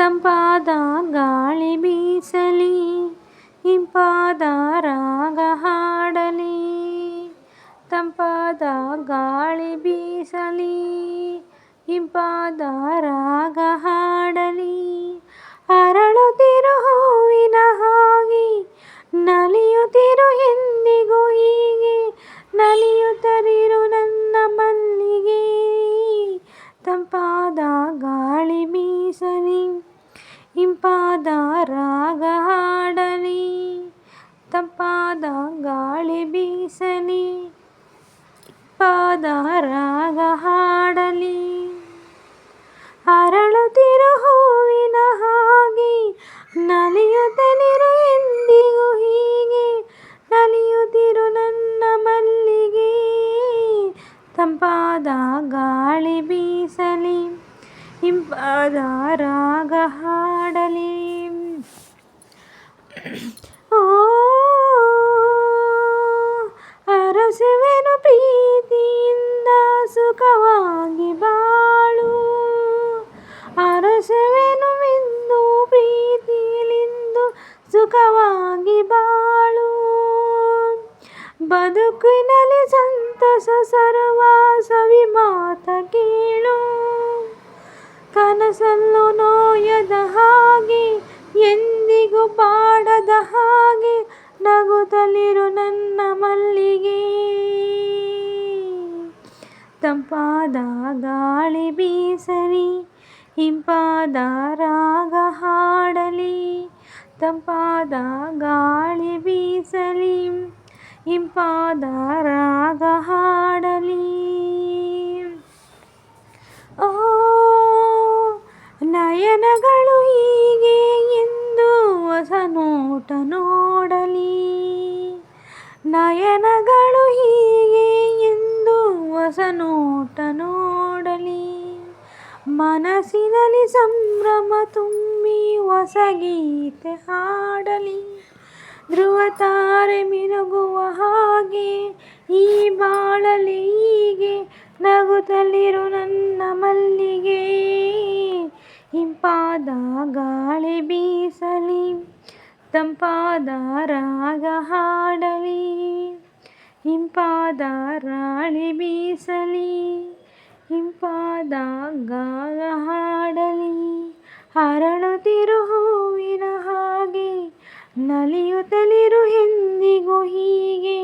ತಂಪಾದ ಗಾಳಿ ಬೀಸಲಿ ಇಂಪಾದ ರಾಗ ಹಾಡಲಿ. ತಂಪಾದ ಗಾಳಿ ಬೀಸಲಿ ಇಂಪಾದ ರಾಗ ಹಾಡಲಿ. ಇಂಪಾದ ರಾಗ ಹಾಡಲಿ, ತಂಪಾದ ಗಾಳಿ ಬೀಸಲಿ, ಇಂಪಾದ ರಾಗ ಹಾಡಲಿ. ಅರಳುತ್ತಿರು ಹೂವಿನ ಹಾಗೆ ನಲಿಯುತ್ತಲಿರು ಎಂದಿಗೂ ಹೀಗೆ, ನಲಿಯುತ್ತಿರು ನನ್ನ ಮಲ್ಲಿಗೆ. ತಂಪಾದ ಗಾಳಿ ಬೀಸಲಿ. ರಾಗ ಹಾಡಲಿ. ಅರಸುವೆನು ಪ್ರೀತಿಯಿಂದ ಸುಖವಾಗಿ ಬಾಳು. ಅರಸುವೆನು ಎಂದು ಪ್ರೀತಿಲಿಂದು ಸುಖವಾಗಿ ಬಾಳು. ಬದುಕಿನಲ್ಲಿ ಸಂತಸ ಸರ್ವಾಸವಿ ಮಾತ ಕೇಳು. ಕನಸಲ್ಲೂ ನೋಯದ ಹಾಗೆ, ಎಂದಿಗೂ ಬಾಡದ ಹಾಗೆ ನಗುತ್ತಲಿರು ನನ್ನ ಮಲ್ಲಿಗೆ. ತಂಪಾದ ಗಾಳಿ ಬೀಸಲಿ, ಇಂಪಾದ ರಾಗ ಹಾಡಲಿ. ತಂಪಾದ ಗಾಳಿ ಬೀಸಲಿ, ಇಂಪಾದ ನೋಟ ನೋಡಲಿ. ನಯನಗಳು ಹೀಗೆ ಎಂದು ಹೊಸ ನೋಟ ನೋಡಲಿ. ಮನಸ್ಸಿನಲ್ಲಿ ಸಂಭ್ರಮ ತುಂಬಿ ಹೊಸ ಗೀತೆ ಹಾಡಲಿ. ಧ್ರುವ ತಾರೆ ಮಿನುಗುವ ಹಾಗೆ, ಈ ಬಾಳಲಿ ಹೀಗೆ, ನಗುತ್ತಲಿರು ನನ್ನ ಮಲ್ಲಿಗೆ. ಇಂಪಾದ ಗಾಳಿ ಬೀಸಲಿ. ತಂಪಾದ ರಾಗ ಹಾಡಲಿ ಇಂಪಾದ ರಾಣಿ ಬೀಸಲಿ ಇಂಪಾದ ಗಾಗ ಹಾಡಲಿ ಅರಳುತ್ತಿರು ಹೂವಿನ ಹಾಗೆ, ನಲಿಯುತ್ತಲಿರು ಎಂದಿಗೂ ಹೀಗೆ.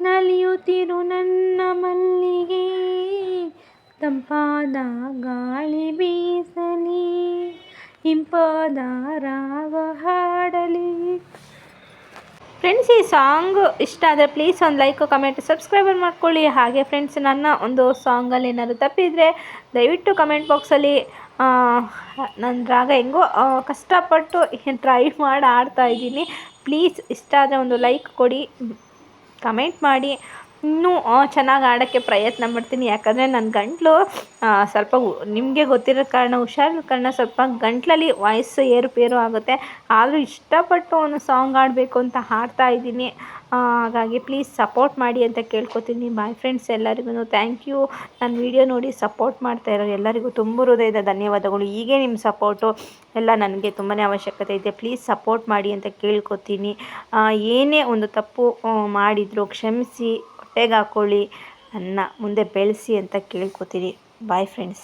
ನಲಿಯುತ್ತಿರು ನನ್ನ ಮಲ್ಲಿಗೆ, ತಂಪಾದ ಗಾಳಿ ಬೀಸಲಿ. ಇಂಪಾದ ರಾಗ ಹಾಡಲಿ. ಫ್ರೆಂಡ್ಸ್ ಈ ಸಾಂಗ್ ಇಷ್ಟ ಆದರೆ ಪ್ಲೀಸ್ ಒಂದು ಲೈಕ್ ಕಮೆಂಟ್ ಸಬ್ಸ್ಕ್ರೈಬರ್ ಮಾಡ್ಕೊಳ್ಳಿ. ಹಾಗೆ ಫ್ರೆಂಡ್ಸ್ ನನ್ನ ಒಂದು ಸಾಂಗಲ್ಲಿ ಏನಾದರೂ ತಪ್ಪಿದರೆ ದಯವಿಟ್ಟು ಕಮೆಂಟ್ ಬಾಕ್ಸಲ್ಲಿ ನನ್ನ ರಾಗ ಹೆಂಗೋ ಕಷ್ಟಪಟ್ಟು ಟ್ರೈ ಮಾಡಿ ಆಡ್ತಾ ಇದ್ದೀನಿ. ಪ್ಲೀಸ್ ಇಷ್ಟ ಆದರೆ ಒಂದು ಲೈಕ್ ಕೊಡಿ ಕಮೆಂಟ್ ಮಾಡಿ. ಇನ್ನೂ ಚೆನ್ನಾಗಿ ಆಡೋಕ್ಕೆ ಪ್ರಯತ್ನ ಮಾಡ್ತೀನಿ. ಯಾಕಂದರೆ ನನ್ನ ಗಂಟಲು ಸ್ವಲ್ಪ ನಿಮಗೆ ಗೊತ್ತಿರೋ ಕಾರಣ ಹುಷಾರಿರೋ ಕಾರಣ ಸ್ವಲ್ಪ ಗಂಟಲಲ್ಲಿ ವಾಯ್ಸ್ ಏರುಪೇರು ಆಗುತ್ತೆ. ಆದರೂ ಇಷ್ಟಪಟ್ಟು ಒಂದು ಸಾಂಗ್ ಆಡಬೇಕು ಅಂತ ಹಾಡ್ತಾ ಇದ್ದೀನಿ. ಹಾಗಾಗಿ ಪ್ಲೀಸ್ ಸಪೋರ್ಟ್ ಮಾಡಿ ಅಂತ ಕೇಳ್ಕೊತೀನಿ. ಬಾಯ್ ಫ್ರೆಂಡ್ಸ್ ಎಲ್ಲರಿಗೂ ಥ್ಯಾಂಕ್ ಯು. ನನ್ನ ವಿಡಿಯೋ ನೋಡಿ ಸಪೋರ್ಟ್ ಮಾಡ್ತಾ ಇರೋ ಎಲ್ಲರಿಗೂ ತುಂಬ ಹೃದಯದ ಧನ್ಯವಾದಗಳು. ಹೀಗೆ ನಿಮ್ಮ ಸಪೋರ್ಟು ಎಲ್ಲ ನನಗೆ ತುಂಬಾ ಅವಶ್ಯಕತೆ ಇದೆ. ಪ್ಲೀಸ್ ಸಪೋರ್ಟ್ ಮಾಡಿ ಅಂತ ಕೇಳ್ಕೊತೀನಿ. ಏನೇ ಒಂದು ತಪ್ಪು ಮಾಡಿದರೂ, ಕ್ಷಮಿಸಿ. ಹೊಟ್ಟೆಗೆ ಹಾಕ್ಕೊಳ್ಳಿ ಅನ್ನ ಮುಂದೆ ಬೆಳೆಸಿ ಅಂತ ಕೇಳ್ಕೊತೀನಿ. Bye friends